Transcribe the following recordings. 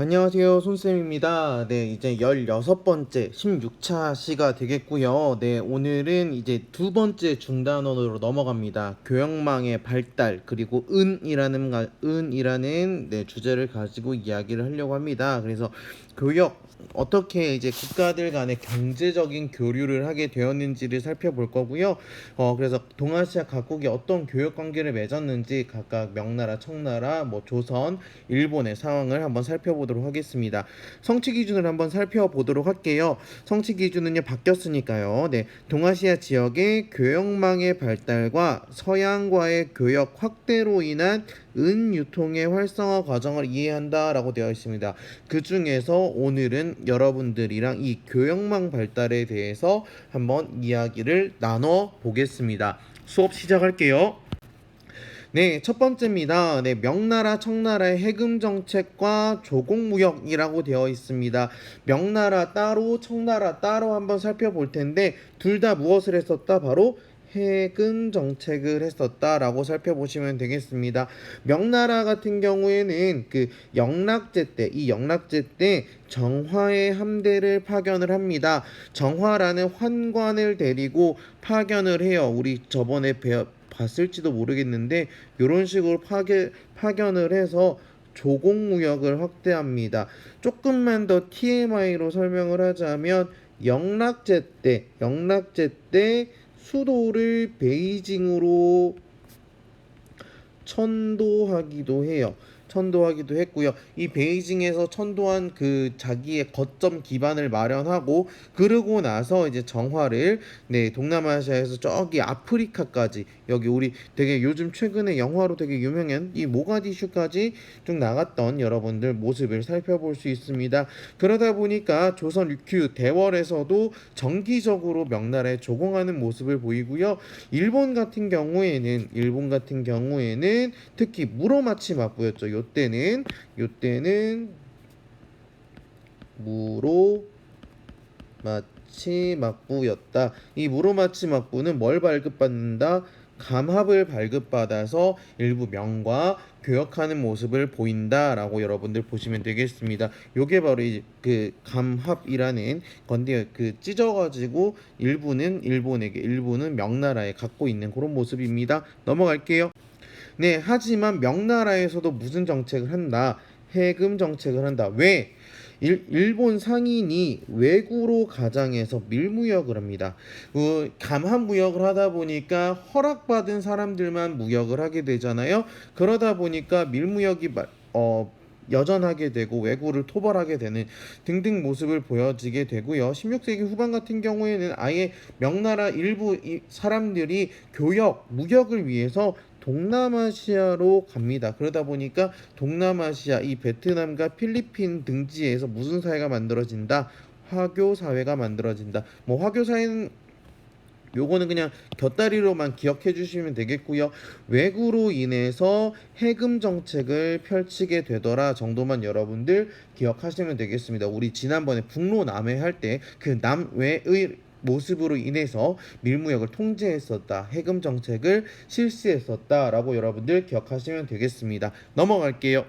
안녕하세요. 손쌤입니다. 네, 이제 16번째 16차 시가 되겠고요. 네, 오늘은 이제 두 번째 중단원으로 넘어갑니다. 교역망의 발달 그리고 은이라는 가- 은이라는 네, 주제를 가지고 이야기를 하려고 합니다. 그래서 교역 어떻게 이제 국가들 간의 경제적인 교류를 하게 되었는지를 살펴볼 거고요. 어, 그래서 동아시아 각국이 어떤 교역 관계를 맺었는지 각각 명나라, 청나라, 뭐 조선, 일본의 상황을 한번 살펴보도록 하겠습니다. 성취 기준을 한번 살펴보도록 할게요. 성취 기준은요 바뀌었으니까요. 네, 동아시아 지역의 교역망의 발달과 서양과의 교역 확대로 인한 은 유통의 활성화 과정을 이해한다라고 되어 있습니다. 그 중에서 오늘은 여러분들이랑 이 교역망 발달에 대해서 한번 이야기를 나눠 보겠습니다. 수업 시작할게요. 네, 첫 번째입니다. 네, 명나라, 청나라의 해금 정책과 조공 무역이라고 되어 있습니다. 명나라 따로, 청나라 따로 한번 살펴볼 텐데 둘 다 무엇을 했었다? 바로 해금 정책을 했었다라고 살펴보시면 되겠습니다. 명나라 같은 경우에는 그 영락제 때, 이 영락제 때 정화의 함대를 파견을 합니다. 정화라는 환관을 데리고 파견을 해요. 우리 저번에 배, 봤을지도 모르겠는데 이런 식으로 파견, 파견을 해서 조공무역을 확대합니다. 조금만 더 TMI로 설명을 하자면 영락제 때, 영락제 때 수도를 베이징으로 천도하기도 해요. 천도하기도 했고요. 이 베이징에서 천도한 그 자기의 거점 기반을 마련하고 그러고 나서 이제 정화를 네 동남아시아에서 저기 아프리카까지 여기 우리 되게 요즘 최근에 영화로 되게 유명한 이 모가디슈까지 쭉 나갔던 여러분들 모습을 살펴볼 수 있습니다. 그러다 보니까 조선 류큐 대월에서도 정기적으로 명나라에 조공하는 모습을 보이고요. 일본 같은 경우에는 일본 같은 경우에는 특히 무로마치 막부였죠. 요때는 요때는 무로 마치 막부였다. 이 무로 마치 막부는 뭘 발급받는다? 감합을 발급받아서 일부 명과 교역하는 모습을 보인다라고 여러분들 보시면 되겠습니다. 요게 바로 이제 그 감합이라는 건데 그 찢어가지고 일부는 일본에게 일부는 명나라에 갖고 있는 그런 모습입니다. 넘어갈게요. 네, 하지만 명나라에서도 무슨 정책을 한다? 해금 정책을 한다. 왜? 일, 일본 상인이 외구로 가장해서 밀무역을 합니다. 그 감한 무역을 하다 보니까 허락받은 사람들만 무역을 하게 되잖아요. 그러다 보니까 밀무역이 마- 어 여전하게 되고 외구를 토벌하게 되는 등등 모습을 보여지게 되고요. 16세기 후반 같은 경우에는 아예 명나라 일부 이 사람들이 교역, 무역을 위해서 동남아시아로 갑니다. 그러다 보니까 동남아시아 이 베트남과 필리핀 등지에서 무슨 사회가 만들어진다? 화교 사회가 만들어진다. 뭐 화교 사회는 요거는 그냥 곁다리로만 기억해 주시면 되겠고요. 외구로 인해서 해금 정책을 펼치게 되더라 정도만 여러분들 기억하시면 되겠습니다. 우리 지난번에 북로 남해 할 때 그 남외의 모습으로 인해서 밀무역을 통제했었다. 해금 정책을 실시했었다라고 여러분들 기억하시면 되겠습니다. 넘어갈게요.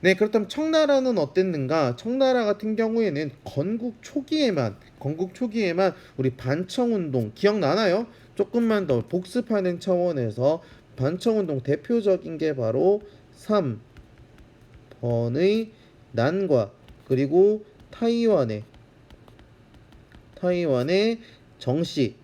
네, 그렇다면 청나라는 어땠는가? 청나라 같은 경우에는 건국 초기에만 건국 초기에만 우리 반청 운동 기억나나요? 조금만 더 복습하는 차원에서 반청 운동 대표적인 게 바로 3번의 난과 그리고 타이완의 타이완의 정씨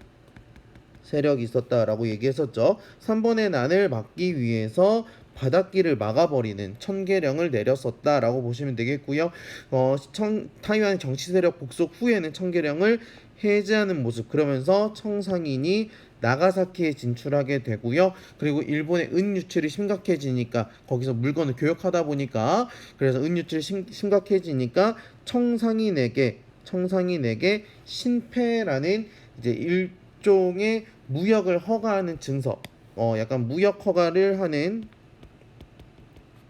세력이 있었다라고 얘기했었죠. 3번의 난을 막기 위해서 바닷길을 막아버리는 천계령을 내렸었다라고 보시면 되겠고요. 어, 청, 타이완 정치 세력 복속 후에는 천계령을 해제하는 모습 그러면서 청상인이 나가사키에 진출하게 되고요. 그리고 일본의 은 유출이 심각해지니까 거기서 물건을 교역하다 보니까 그래서 은 유출이 심, 심각해지니까 청상인에게 청상인에게 신패라는 이제 일종의 무역을 허가하는 증서, 어 약간 무역 허가를 하는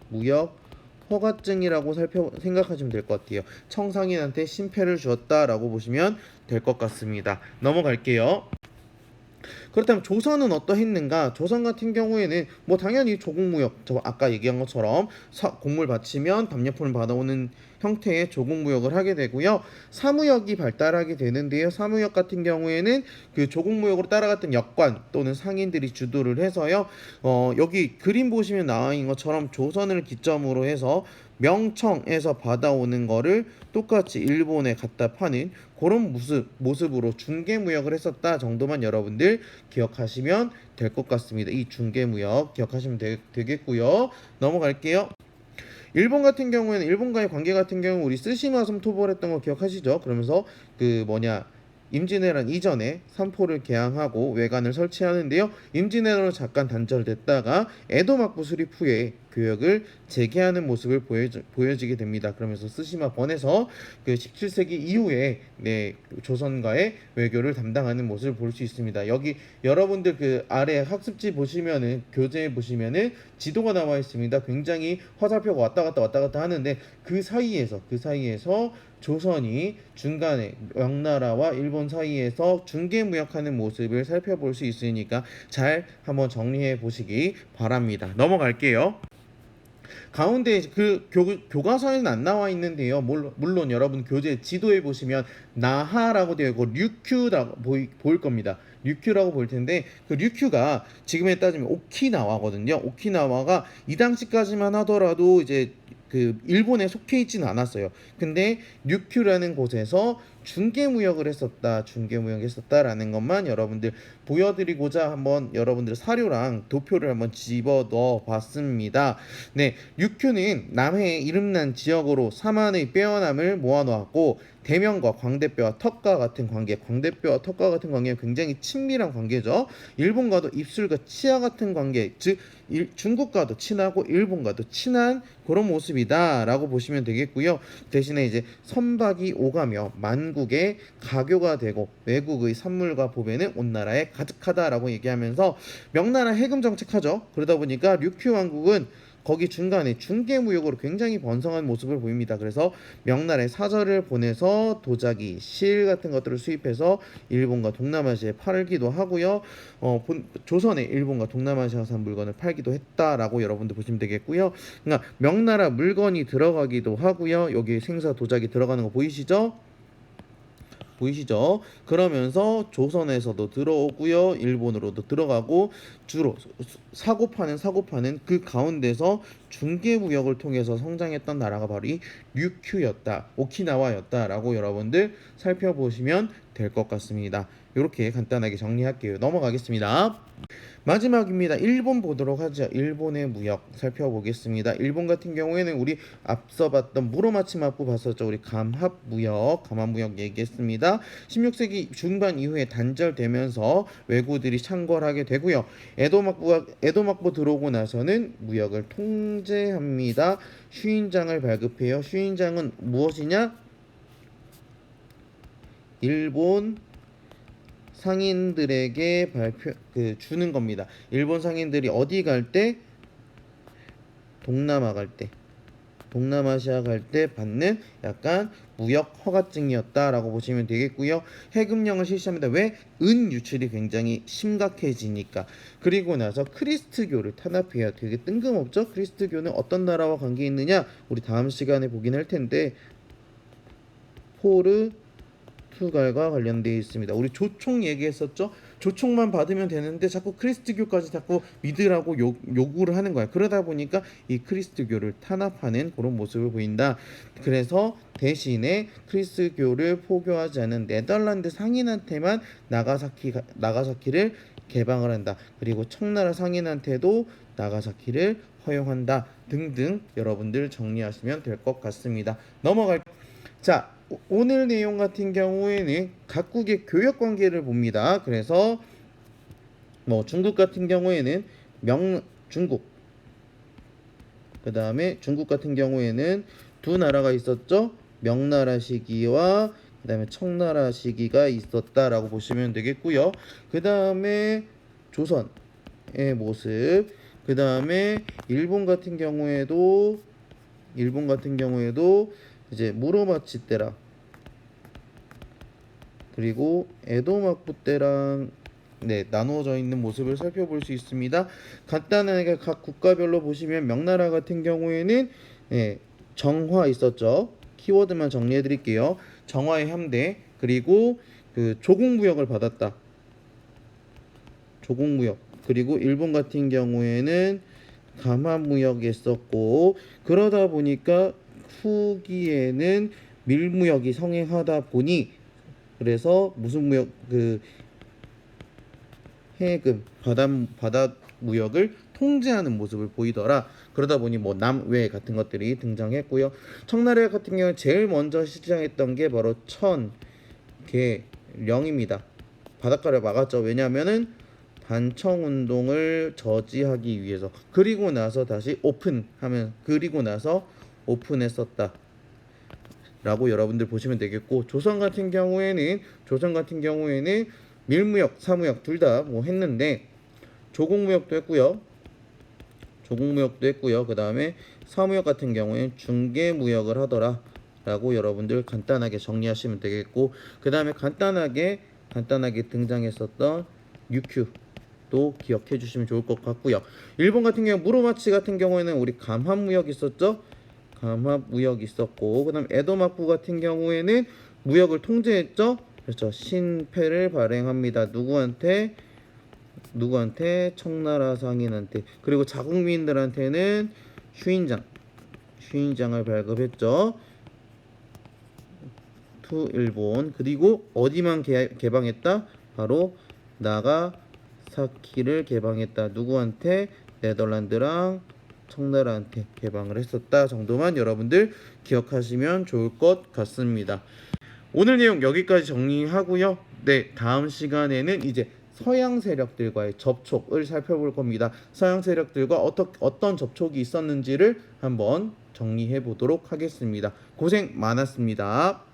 무역 허가증이라고 살펴 생각하시면 될 것 같아요. 청상인한테 신패를 주었다라고 보시면 될 것 같습니다. 넘어갈게요. 그렇다면 조선은 어떠했는가? 조선 같은 경우에는 뭐 당연히 조국무역 저 아까 얘기한 것처럼 사, 곡물 바치면 답례품을 받아오는 형태의 조국무역을 하게 되고요. 사무역이 발달하게 되는데요. 사무역 같은 경우에는 그 조국무역으로 따라갔던 역관 또는 상인들이 주도를 해서요. 어, 여기 그림 보시면 나와 있는 것처럼 조선을 기점으로 해서 명청에서 받아오는 거를 똑같이 일본에 갖다 파는 그런 모습, 모습으로 중개무역을 했었다 정도만 여러분들 기억하시면 될 것 같습니다. 이 중개무역 기억하시면 되, 되겠고요. 넘어갈게요. 일본 같은 경우에는 일본과의 관계 같은 경우 우리 쓰시마 섬 토벌했던 거 기억하시죠? 그러면서 그 뭐냐 임진왜란 이전에 삼포를 개항하고 외관을 설치하는데요. 임진왜란으로 잠깐 단절됐다가 에도 막부 수립 후에 교역을 재개하는 모습을 보여지, 보여지 게 됩니다. 그러면서 쓰시마 번에서 그 17세기 이후에 네, 조선과의 외교를 담당하는 모습을 볼 수 있습니다. 여기 여러분들 그 아래 학습지 보시면은 교재 보시면은 지도가 나와 있습니다. 굉장히 화살표가 왔다 갔다 왔다 갔다 하는데 그 사이에서 그 사이에서 조선이 중간에 명나라와 일본 사이에서 중개 무역하는 모습을 살펴볼 수 있으니까 잘 한번 정리해 보시기 바랍니다. 넘어갈게요. 가운데 그 교, 교과서에는 안 나와 있는데요. 물론, 물론 여러분 교재 지도에 보시면 나하라고 되어 있고 류큐라고 보이, 보일 겁니다. 류큐라고 보일 텐데 그 류큐가 지금에 따지면 오키나와거든요. 오키나와가 이 당시까지만 하더라도 이제 그 일본에 속해 있지는 않았어요. 근데 류큐라는 곳에서 중개 무역을 했었다, 중개 무역을 했었다라는 것만 여러분들 보여드리고자 한번 여러분들 사료랑 도표를 한번 집어 넣어 봤습니다. 네, 류큐는 남해의 이름난 지역으로 사만의 빼어남을 모아놓았고 대명과 광대뼈와 턱과 같은 관계, 광대뼈와 턱과 같은 관계는 굉장히 친밀한 관계죠. 일본과도 입술과 치아 같은 관계, 즉 일, 중국과도 친하고 일본과도 친한 그런 모습이다라고 보시면 되겠고요. 대신에 이제 선박이 오가며 만 국의 가교가 되고 외국의 산물과 보배는 온 나라에 가득하다라고 얘기하면서 명나라 해금 정책하죠. 그러다 보니까 류큐 왕국은 거기 중간에 중개무역으로 굉장히 번성한 모습을 보입니다. 그래서 명나라에 사절을 보내서 도자기, 실 같은 것들을 수입해서 일본과 동남아시아에 팔기도 하고요. 어, 본, 조선에 일본과 동남아시아산 물건을 팔기도 했다라고 여러분들 보시면 되겠고요. 그러니까 명나라 물건이 들어가기도 하고요. 여기 생사 도자기 들어가는 거 보이시죠? 보이시죠? 그러면서 조선에서도 들어오고요. 일본으로도 들어가고 주로 사고 파는 사고 파는 그 가운데서 중개 무역을 통해서 성장했던 나라가 바로 이 류큐였다. 오키나와였다라고 여러분들 살펴보시면 될 것 같습니다. 이렇게 간단하게 정리할게요. 넘어가겠습니다. 마지막입니다. 일본 보도록 하죠. 일본의 무역 살펴보겠습니다. 일본 같은 경우에는 우리 앞서 봤던 무로마치마부 봤었죠. 우리 감합 무역, 감합 무역 얘기했습니다. 16세기 중반 이후에 단절되면서 왜구들이 창궐하게 되고요. 에도막부가 에도막부 들어오고 나서는 무역을 통제합니다. 휴인장을 발급해요. 휴인장은 무엇이냐? 일본 상인들에게 발표 그 주는 겁니다. 일본 상인들이 어디 갈 때 동남아 갈 때 동남아시아 갈 때 받는 약간 무역 허가증이었다라고 보시면 되겠고요. 해금령을 실시합니다. 왜? 은 유출이 굉장히 심각해지니까. 그리고 나서 크리스트교를 탄압해요. 되게 뜬금없죠? 크리스트교는 어떤 나라와 관계 있느냐? 우리 다음 시간에 보긴 할 텐데 포르 투갈과 관련되어 있습니다. 우리 조총 얘기했었죠? 조총만 받으면 되는데 자꾸 크리스트교까지 자꾸 믿으라고 요, 요구를 하는 거야. 그러다 보니까 이 크리스트교를 탄압하는 그런 모습을 보인다. 그래서 대신에 크리스트교를 포교하지 않은 네덜란드 상인한테만 나가사키 나가사키를 개방을 한다. 그리고 청나라 상인한테도 나가사키를 허용한다. 등등 여러분들 정리하시면 될 것 같습니다. 넘어갈 자 오- 오늘 내용 같은 경우에는 각국의 교역 관계를 봅니다. 그래서 뭐 중국 같은 경우에는 명 중국 그 다음에 중국 같은 경우에는 두 나라가 있었죠. 명나라 시기와 그 다음에 청나라 시기가 있었다라고 보시면 되겠고요. 그 다음에 조선의 모습 그 다음에 일본 같은 경우에도 일본 같은 경우에도 이제 무로마치 때랑 그리고 에도마쿠 때랑 네, 나누어져 있는 모습을 살펴볼 수 있습니다. 간단하게 각 국가별로 보시면 명나라 같은 경우에는 네, 정화 있었죠. 키워드만 정리해 드릴게요. 정화의 함대 그리고 그 조국무역을 받았다. 조국무역 그리고 일본 같은 경우에는 감화무역이 있었고 그러다 보니까 후기에는 밀무역이 성행하다 보니 그래서 무슨 무역 그 해금 바다 바다 무역을 통제하는 모습을 보이더라. 그러다 보니 뭐 남외 같은 것들이 등장했고요. 청나라 같은 경우는 제일 먼저 시작했던 게 바로 천, 개, 령입니다. 바닷가를 막았죠. 왜냐하면은 반청 운동을 저지하기 위해서. 그리고 나서 다시 오픈하면 그리고 나서 오픈했었다. 라고 여러분들 보시면 되겠고 조선 같은 경우에는 조선 같은 경우에는 밀무역, 사무역 둘 다 뭐 했는데 조공무역도 했고요. 조공무역도 했고요. 그 다음에 사무역 같은 경우에는 중개무역을 하더라 라고 여러분들 간단하게 정리하시면 되겠고 그 다음에 간단하게 간단하게 등장했었던 유큐도 기억해 주시면 좋을 것 같고요. 일본 같은 경우 무로마치 같은 경우에는 우리 감합무역 있었죠. 감합무역 있었고 그다음 에도마쿠 같은 경우에는 무역을 통제했죠. 그렇죠. 신패를 발행합니다. 누구한테? 누구한테? 청나라 상인한테. 그리고 자국민들한테는 휴인장. 휴인장을 발급했죠. 투 일본. 그리고 어디만 개, 개방했다? 바로 나가사키를 개방했다. 누구한테? 네덜란드랑 청나라한테 개방을 했었다 정도만 여러분들 기억하시면 좋을 것 같습니다. 오늘 내용 여기까지 정리하고요. 네, 다음 시간에는 이제 서양 세력들과의 접촉을 살펴볼 겁니다. 서양 세력들과 어떠, 어떤 접촉이 있었는지를 한번 정리해 보도록 하겠습니다. 고생 많았습니다.